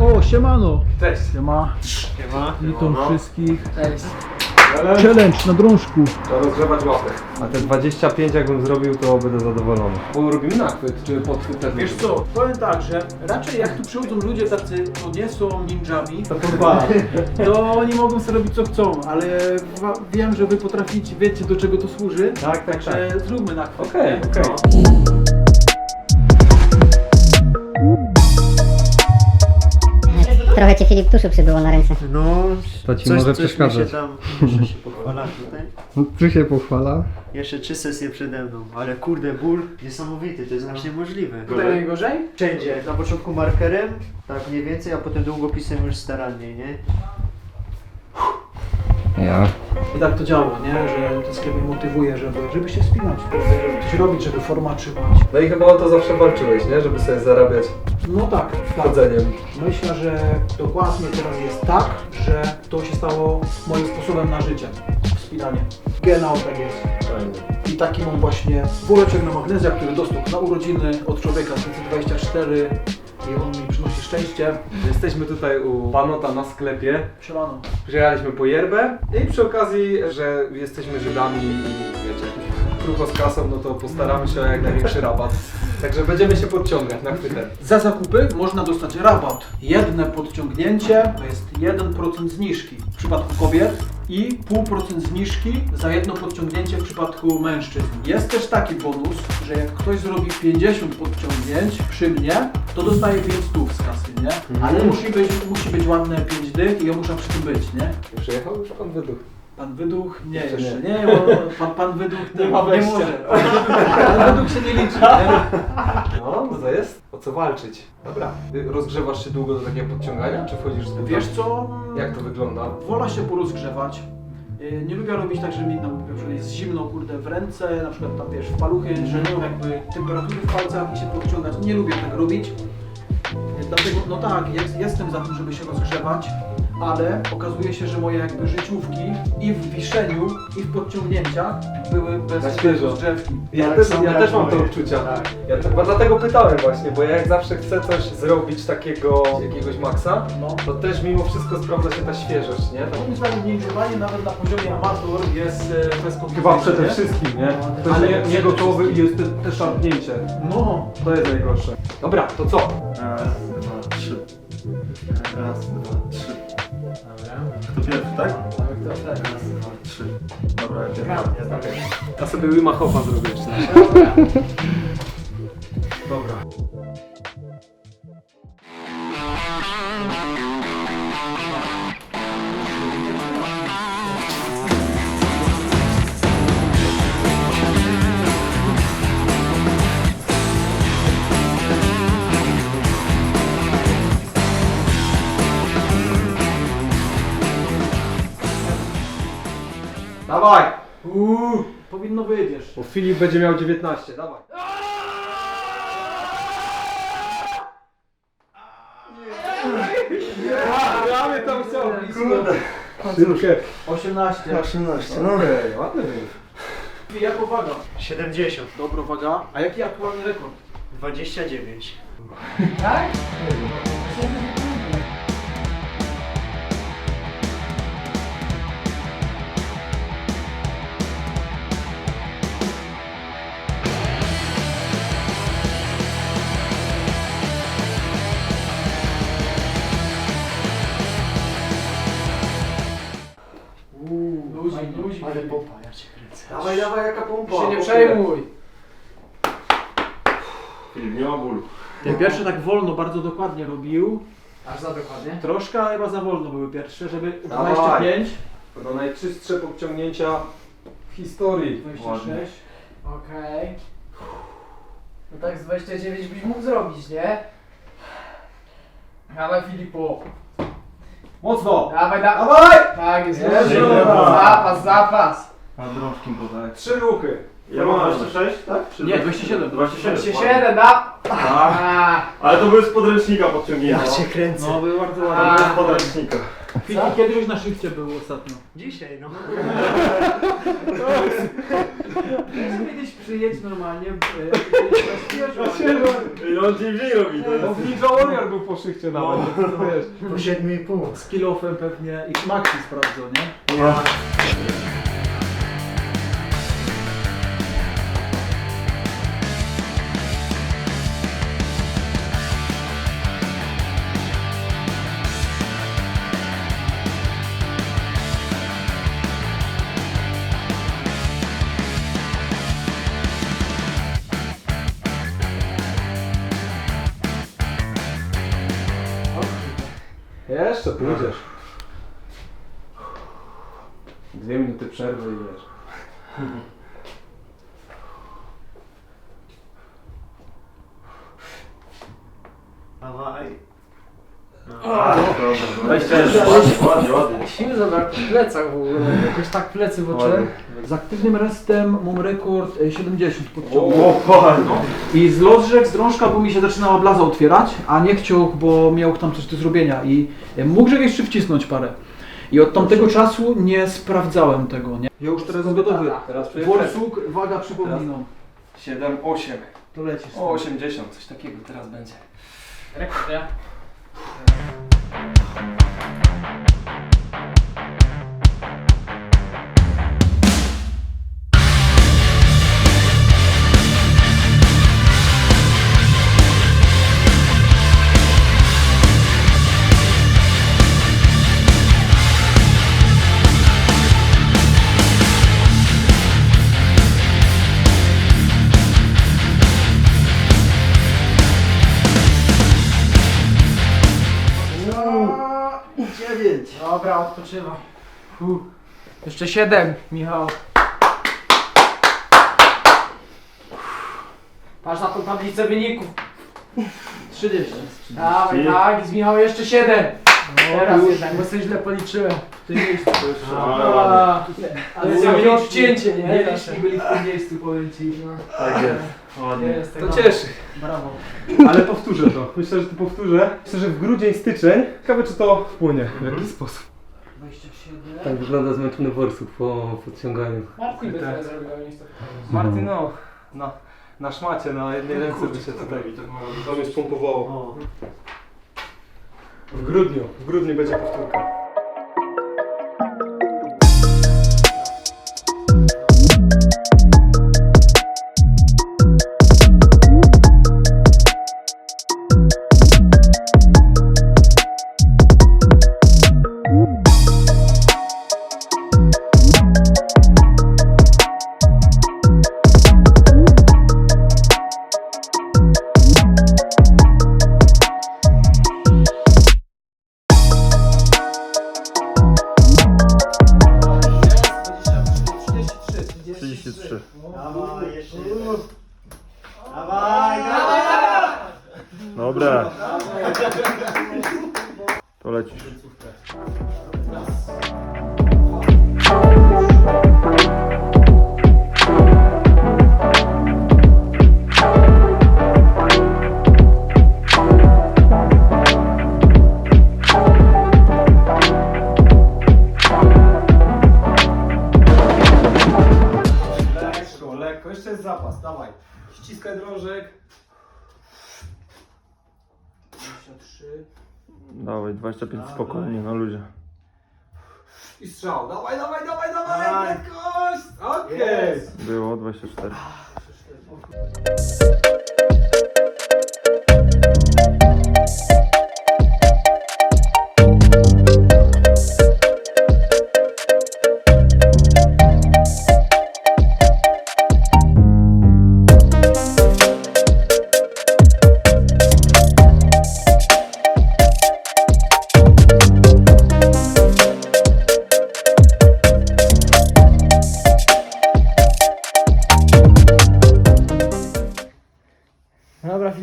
O, siemano. Cześć. Siema. Siema. Witam wszystkich. Cześć. Challenge na drążku. Trzeba rozgrzewać łapy. A te 25 jakbym zrobił, to będę zadowolony. Bo robimy nachwyt, czy podchwyt też Wiesz co, powiem tak, że raczej jak tu przychodzą ludzie tacy, no nie są ninjami, To dwa. to oni mogą sobie robić co chcą, ale wa- wiem, że wy potraficie, wiecie do czego to służy. Tak, tak, Także zróbmy na chwilę. Okej, nie? okej. Trochę cię Filip tuszu przybyło na ręce. No, To ci coś, może mi przeszkadzać. się tam muszę się pochwalać tutaj. No, tu się pochwala. Jeszcze trzy sesje przede mną, ale kurde ból niesamowity, to jest No. znacznie niemożliwe. Tutaj najgorzej? Wszędzie, na początku markerem, tak mniej więcej, a potem długopisem już starannie, nie? Ja. I tak to działa, nie? Że ten sklep mnie motywuje, żeby, żeby się spinać, żeby coś robić, żeby forma trzymać. No i chyba o to zawsze walczyłeś, nie? Żeby sobie zarabiać No tak, tak. chodzeniem. Myślę, że dokładnie teraz jest tak, że to się stało moim sposobem na życie. Wspinanie. Genau tak jest. Fajnie. I taki mam właśnie woreczek na magnezja, który dostał na urodziny od człowieka 524 i on mi przynosi szczęście. Jesteśmy tutaj u Panota na sklepie. Siemano. Przyjechaliśmy po yerbę i przy okazji, że jesteśmy Żydami i wiecie, krucho z kasą, no to postaramy się o jak największy rabat. Także będziemy się podciągać na chwytę. Za zakupy można dostać rabat. Jedne podciągnięcie to jest 1% zniżki w przypadku kobiet i 0,5% zniżki za jedno podciągnięcie w przypadku mężczyzn. Jest też taki bonus, że jak ktoś zrobi 50 podciągnięć przy mnie, to dostaje 5 stów z kasy, nie? Ale musi być, musi być ładne 5 dych i ja muszę przy tym być, nie? Przyjechał już pan wyduch. Pan Wyduch? Nie, Jeszcze jeszcze nie. nie, bo pan, pan Wyduch Nie nie, ma nie może. Pan Wyduch się nie liczy, nie? No, to jest o co walczyć. Dobra. Ty rozgrzewasz się długo do takiego podciągania, czy wchodzisz z buta? Wiesz co? Jak to wygląda? Wola się porozgrzewać. Yy, Nie lubię robić tak, że mi tam na przykład jest zimno kurde w ręce, na przykład tam wiesz w paluchy, że nie mam jakby temperatury w palcach i się podciągać. Nie lubię tak robić. Yy, Dlatego, no tak, jest, jestem za tym, żeby się rozgrzewać, ale okazuje się, że moje jakby życiówki i w wiszeniu, i w podciągnięciach były bez świeżo. rozgrzewki. Ja, też, ja też mam te odczucia. Tak. Ja te, bo dlatego pytałem właśnie, bo ja jak zawsze chcę coś zrobić takiego jakiegoś maksa, No. to też mimo wszystko sprawdza się ta świeżość, nie? Tak Moim zdaniem ninjowanie nawet na poziomie amator jest e, bez Chyba przede wszystkim, nie? To Ale- jest nie, nie gotowy i jest te, te szarpnięcie. No, To jest najgorsze. Dobra, to co? Raz, dwa, trzy. Raz. Pierwszy, tak? Raz, dwa, trzy. Dobra, ja pierwszy. Ja sobie Wima Hofa zrobię jeszcze. Dobra. Dawaj! Uuu, powinno wyjdziesz. Bo Filip będzie miał 19, dawaj. Gramy tam co? Kurde. Szybkę. 18. 18, no. Okej, ładny wynik. Jaka waga? 70. Dobra waga. A jaki aktualny rekord? 29. Tak? Ale popa, ja cię kręcę. Dawaj, dawaj, jaka pompa. Się nie przejmuj. Filip, nie ma bólu. Ten pierwszy tak wolno, bardzo dokładnie robił. Aż za dokładnie. Troszkę ale chyba za wolno były pierwsze, żeby Dawaj. 25, To najczystsze podciągnięcia w historii. 26. Okej. No tak z 29 byś mógł zrobić, nie? Dawaj Filipu. Mocno! Dawaj, da Dawaj! Tak, jest dobrze. Zapas, zapas. A drążkiem podać. Trzy ruchy. Ja mam 26, tak? Czy Nie, 27. 27. 27, da! A, Ale to były z podręcznika podciągnięte. kręcę. No, był bardzo ładny. były z podręcznika. Fiki kiedyś na szybcie był ostatnio. Dzisiaj, no. Kiedyś przyjedź normalnie. I on dzień w dzień robi. to No w Ninja Warrior był po szychcie nawet, to wiesz. Po 7,5. Z kilofem pewnie i Maxi sprawdzą, nie? Jeszcze pójdziesz. Dwie minuty przerwy i wiesz. Dawaj. Dobra. 27, ładnie, ładnie. Siły zabrakło w plecach w ogóle. Jakoś tak plecy w Ładnie. Z aktywnym restem mam rekord e, 70 podciągów. O, fajnie. I z lodrzek, z drążka, bo mi się zaczynała blaza otwierać, a nie chciał, bo miał tam coś do zrobienia i e, mógł jeszcze wcisnąć parę. I od tamtego czasu nie sprawdzałem tego, nie? Ja już teraz gotowy. Teraz Borsuk, waga przypominam. 7, 8. To lecisz. O, 80, coś takiego teraz będzie. Rekord, ja? Dziewięć. Dobra, odpoczywam. Uff. Jeszcze 7, Michał. Patrz na tą tablicę wyników. 30. Dawaj, tak, z Michał jeszcze 7. Teraz jednak, bo sobie źle policzyłem. W tym miejscu to jeszcze. Ale. A, Ale Było zrobić piątki. wcięcie, nie? Nie, byli w tym miejscu, powiem Ci. Tak jest. Ładnie. Jest, To no. cieszy. Brawo. Ale powtórzę to. Myślę, że to powtórzę. Myślę, że w grudzień, styczeń. Ciekawe, czy to wpłynie w Mhm. jakiś sposób. 27. Tak wygląda zmęczony borsuk po podciąganiu. Martin by Tak. zrobił. Martin, no, na, na szmacie, na jednej ręce by się tutaj to mnie spompowało. W grudniu, w grudniu będzie powtórka. środek. 23. Dawaj, 25 Dawaj. spokojnie, no ludzie. I strzał. Dawaj, dawaj, dawaj, dawaj! Tak. Jakoś! Okej! Było 24. 24.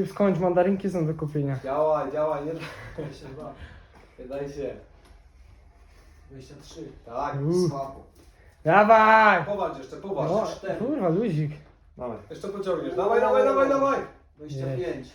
i skądś mandarynki są do kupienia. Działa, działa, nie daj się, dwa. nie daj się. 23. Tak, słabo. Dawaj! Popatrz jeszcze, popatrz. No, kurwa, luzik. Dawaj. Jeszcze pociągniesz. Dawaj, dawaj, dawaj, dawaj. 25.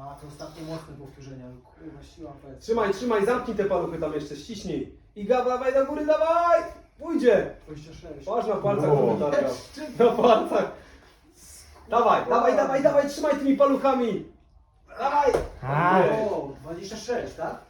A, to ostatnie mocne powtórzenia. Kurwa, siła. Trzymaj, trzymaj, zamknij te paluchy tam jeszcze, ściśnij. I gawa, dawaj do góry, dawaj! Pójdzie! 26. Patrz na palcach, Wow. Na palcach. Dawaj, dawaj, dawaj, dawaj, trzymaj tymi paluchami. Dawaj! A, O, 26, tak?